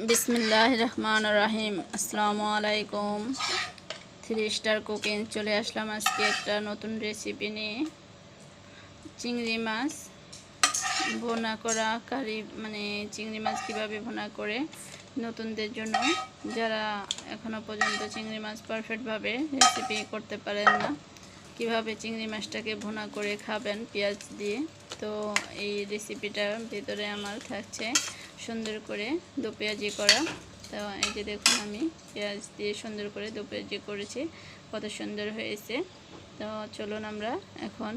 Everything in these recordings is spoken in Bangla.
বিসমিল্লাহ রহমান রাহিম আসসালামু আলাইকুম। থ্রি স্টার কুকিং চলে আসলাম আজকে একটা নতুন রেসিপি নিয়ে। চিংড়ি মাছ, ভোনা করা, কারি মানে চিংড়ি মাছ কীভাবে ভোনা করে নতুনদের জন্য। যারা এখনও পর্যন্ত চিংড়ি মাছ পারফেক্টভাবে রেসিপি করতে পারেন না, কীভাবে চিংড়ি মাছটাকে ভুনা করে খাবেন পেঁয়াজ দিয়ে, তো এই রেসিপিটার ভিতরে আমার থাকছে সুন্দর করে দু পেঁয়াজি করা। তো এই যে দেখুন আমি পেঁয়াজ দিয়ে সুন্দর করে দু পেঁয়াজি করেছি, কত সুন্দর হয়েছে। তো চলুন আমরা এখন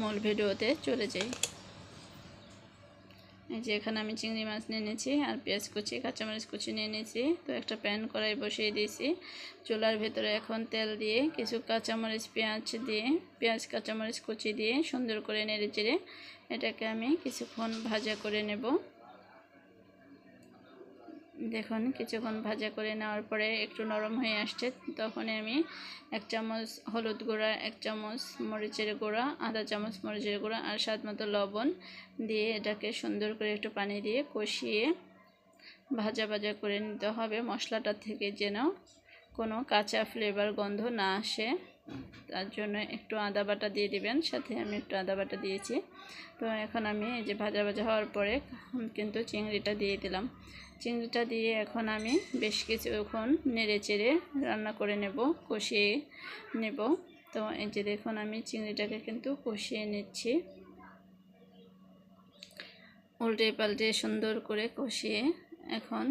মূল ভিডিওতে চলে যাই। যে এখানে আমি চিংড়ি মাছ নিয়ে নিয়েছি আর পেঁয়াজ কুচি, কাঁচামরিচ কুচি নিয়ে নিয়েছি তো একটা প্যান কড়াই বসিয়ে দিয়েছি। চুলার ভেতরে এখন তেল দিয়ে কিছু কাঁচামরিচ, পেঁয়াজ দিয়ে, পেঁয়াজ, কাঁচামরিচ কুচি দিয়ে সুন্দর করে নেড়ে চেড়ে এটাকে আমি কিছুক্ষণ ভাজা করে নেব। দেখুন, কিছুক্ষণ ভাজা করে নেওয়ার পরে একটু নরম হয়ে আসছে। তখন আমি এক চামচ হলুদ গুঁড়া, এক চামচ মরিচের গুঁড়া, আধা চামচ মরিচের গুঁড়া আর স্বাদ মতো লবণ দিয়ে এটাকে সুন্দর করে একটু পানি দিয়ে কষিয়ে ভাজা ভাজা করে নিতে হবে। মশলাটা থেকে যেন কোনো কাঁচা ফ্লেভার গন্ধ না আসে। তার জন্য একটু আদা বাটা দিয়ে দিবেন, সাথে আমি একটু আদা বাটা দিয়েছি। তো এখন আমি এই যে ভাজা ভাজা হওয়ার পরে কিন্তু চিংড়িটা দিয়ে দিলাম। চিংড়িটা দিয়ে এখন আমি বেশ কিছুক্ষণ নেড়ে চেড়ে রান্না করে নেব, কষিয়ে নেব। তো এই যে দেখুন, আমি চিংড়িটাকে কিন্তু কষিয়ে নিচ্ছি। উল্টে পাল্টে সুন্দর করে কষিয়ে এখন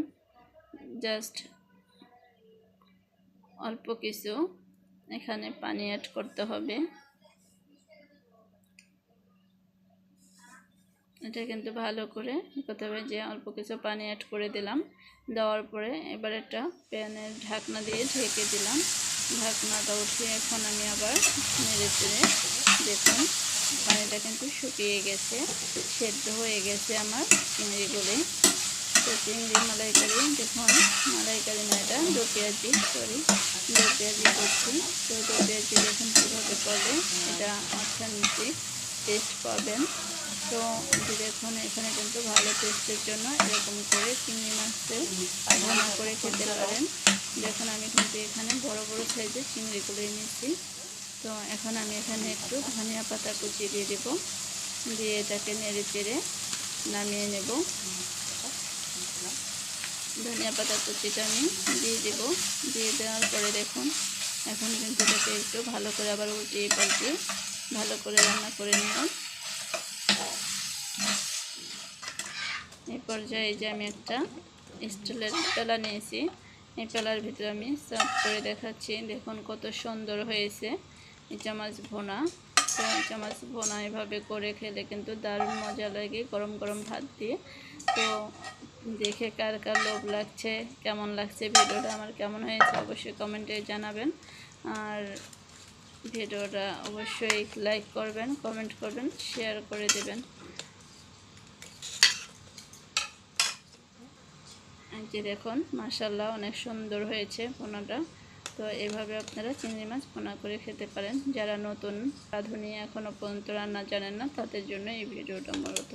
জাস্ট অল্প কিছু এখানে পানি অ্যাড করতে হবে। এটা কিন্তু ভালো করে করতে হবে যে অল্প কিছু পানি অ্যাড করে দিলাম। দেওয়ার পরে এবার একটা প্যানের ঢাকনা দিয়ে ঢেকে দিলাম। ঢাকনাটা উঠিয়ে এখন আমি আবার নেড়ে চেড়ে দেখুন, পানিটা কিন্তু শুকিয়ে গেছে, সেদ্ধ হয়ে গেছে আমার চিংড়িগুলি। তো চিংড়ি মালাইকারি দেখুন মালাইকারি না, এটা দু পেঁয়াজি সরি দু পেঁয়াজি করছি। তো দু পেঁয়াজি দেখুন কীভাবে করলে এটা অর্থনৈতিক টেস্ট পাবেন। তো দেখুন, এখানে কিন্তু ভালো টেস্টের জন্য এরকম করে চিংড়ি মাছের ভোনা করে খেতে পারেন। দেখুন, আমি কিন্তু এখানে বড় বড় সাইজের চিংড়িগুলো নিচ্ছি তো এখন আমি এখানে একটু ধনিয়া পাতা কুচিয়ে দিয়ে দেবো। দিয়ে এটাকে নেড়ে চেড়ে নামিয়ে নেব। ধনিয়া পাতা কুচিটা আমি দিয়ে দেব। দিয়ে দেওয়ার পরে দেখুন, এখন কিন্তু এটাকে একটু ভালো করে আবার উল্টিয়ে পাল্টিয়ে ভালো করে রান্না করে নিলাম এই পর্যায়ে যে আমি একটা স্টিলের পেলা নিয়েছি। এই পেলার ভিতরে আমি সার্ভ করে দেখাচ্ছি। দেখুন কত সুন্দর হয়েছে। এই চামচ ভোনা, তো চামচ ভোনা এভাবে করে খেলে কিন্তু দারুণ মজা লাগে গরম গরম ভাত দিয়ে। তো দেখে কার কার লোভ লাগছে, কেমন লাগছে ভিডিওটা, আমার কেমন হয়েছে অবশ্যই কমেন্টে জানাবেন। আর ভিডিওটা অবশ্যই লাইক করবেন কমেন্ট করবেন শেয়ার করে দেবেন। যে দেখুন মাসাল্লাহ অনেক সুন্দর হয়েছে পোনাটা। তো এভাবে আপনারা চিংড়ি মাছ পোনা করে খেতে পারেন। যারা নতুন রাঁধুনি এখনও পর্যন্ত রান্না জানেন না, তাদের জন্য এই ভিডিওটা মূলত।